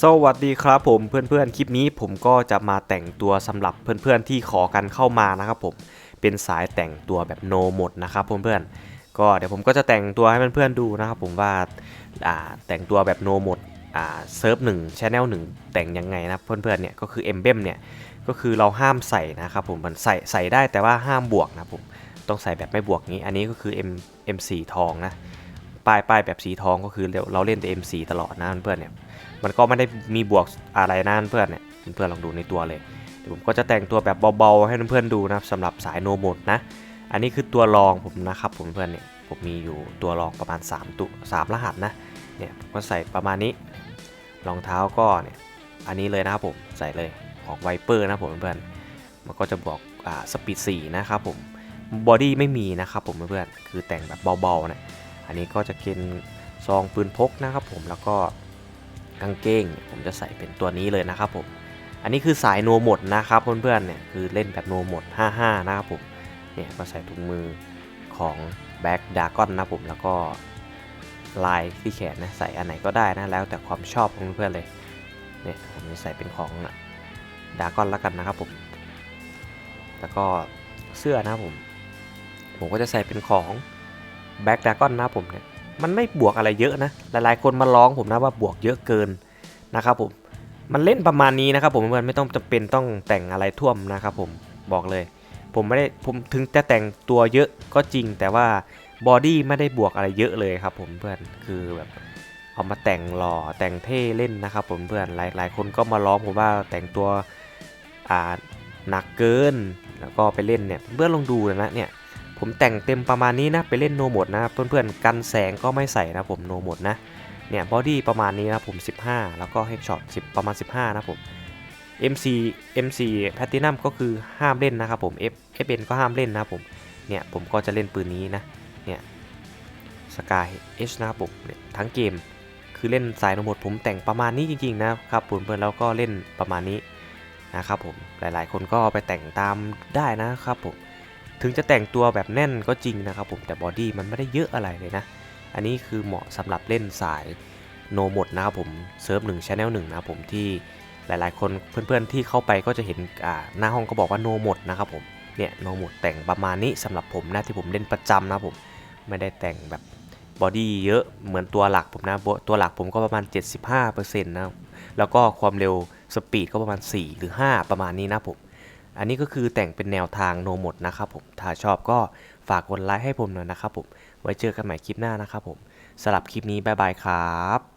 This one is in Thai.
สวัสดีครับผมเพื่อนๆ คลิปนี้ผมก็จะมาแต่งตัวสำหรับเพื่อนๆที่ขอกันเข้ามานะครับผมเป็นสายแต่งตัวแบบโนหมดนะครับเพื่อนๆก็เดี๋ยวผมก็จะแต่งตัวให้เพื่อนๆดูนะครับผมว่าแต่งตัวแบบโนหมดเซิร์ฟหนึ่งชแนลหนึ่งแต่งยังไงนะเพื่อนๆเนี่ยก็คือเอ็มเบมเนี่ยก็คือเราห้ามใส่นะครับผมมันใส่ใส่ได้แต่ว่าห้ามบวกนะผมต้องใส่แบบไม่บวกนี้อันนี้ก็คือ M M4 ทองนะ ป้ายป้ายแบบสีทองก็คือเราเล่นแต่ M4 ตลอดนะเพื่อนเนี่ยมันก็ไม่ได้มีบวกอะไรนะเพื่อนเนี่ยเพื่อนๆลองดูในตัวเลยเดี๋ยวผมก็จะแต่งตัวแบบเบาๆให้เพื่อนๆดูนะครับสำหรับสายโนโมดนะอันนี้คือตัวรองผมนะครับผมเพื่อนเนี่ยผมมีอยู่ตัวรองประมาณ3ตัว3รหัสนะเนี่ยผมก็ใส่ประมาณนี้รองเท้าก็เนี่ยอันนี้เลยนะครับผมใส่เลยของไวเปอร์นะผมเพื่อนมันก็จะบอกอ่าสปีด4นะครับผมบอดี้ไม่มีนะครับผมเพื่อนคือแต่งแบบเบาๆนะ อันนี้ก็จะเป็นซองปืนพกนะครับผมแล้วก็กางเกงผมจะใส่เป็นตัวนี้เลยนะครับผมอันนี้คือสายโนหมดนะครับเพื่อนๆเนี่ยคือเล่นแบบโนหมด 55 นะครับผมเนี่ยก็ใส่ถุงมือของแบ็กดากอนนะผมแล้วก็ลายที่แขนนะใส่อันไหนก็ได้นะแล้วแต่ความชอบของเพื่อนๆเลยเนี่ยผมจะใส่เป็นของดากอนแล้วกันนะครับผมแล้วก็เสื้อนะผมผมก็จะใส่เป็นของ แบ็กดากอนนะผมเนี่ยมันไม่บวกอะไรเยอะนะ หลายๆ คนมาร้องผมนะว่าบวกเยอะเกินนะครับผม มันเล่นประมาณนี้นะครับผมเพื่อนไม่ต้องจำเป็นต้องแต่งอะไรท่วมนะครับผมบอกเลย ผมไม่ได้ผมถึงจะแต่งตัวเยอะก็จริง แต่ว่าบอดี้ไม่ได้บวกอะไรเยอะเลยครับผมเพื่อนคือแบบเอามาแต่งหล่อแต่งเท่เล่นนะครับผมเพื่อนหลายหลายคนก็มาร้องผมว่าแต่งตัวอ่าหนักเกิน แล้วก็ไปเล่นเนี่ยเพื่อนลองดูนะเนี่ย ผมแต่งเต็มประมาณนี้นะไปเล่นโนโหมดนะเพื่อนๆกันแสงก็ไม่ใส่นะผมโนโหมดนะเนี่ยบอดี้ประมาณนี้นะผม 15 แล้วก็เฮดช็อต10 ประมาณ 15 นะผม MC MC Platinum ก็คือห้ามเล่นนะครับผม F FN ก็ห้ามเล่นนะผม เนี่ยผมก็จะเล่นปืนนี้นะ เนี่ยสกาย H นะครับผมเนี่ยทั้งเกมคือเล่นสายโนโหมดผมแต่งประมาณนี้จริงๆนะครับผมเพื่อนแล้วก็เล่นประมาณนี้นะครับผมหลายๆ คนก็ไปแต่งตามได้นะครับผม ถึงจะแต่งตัวแบบแน่นก็จริงนะครับผมแต่บอดี้มันไม่ได้เยอะอะไรเลยนะ อันนี้คือเหมาะสำหรับเล่นสายโนหมดนะครับผมเซิร์ฟหนึ่งชแนลหนึ่งนะครับผมที่หลายๆ คนเพื่อนๆที่เข้าไปก็จะเห็นอ่าหน้าห้องก็บอกว่าโนหมดนะครับผมเนี่ยโนหมดแต่งประมาณนี้สำหรับผมนะที่ผมเล่นประจำนะผมไม่ได้แต่งแบบบอดี้เยอะเหมือนตัวหลักผมนะตัวหลักผมก็ประมาณ 75%นะครับแล้วก็ความเร็วสปีดก็ประมาณ 4 หรือ 5 ประมาณนี้นะผม อันนี้ก็คือแต่งเป็นแนวทางโนหมดนะครับผม ถ้าชอบก็ฝากกดไลค์ให้ผมหน่อยนะครับผม ไว้เจอกันใหม่คลิปหน้านะครับผมสำหรับคลิปนี้บ๊ายบายครับ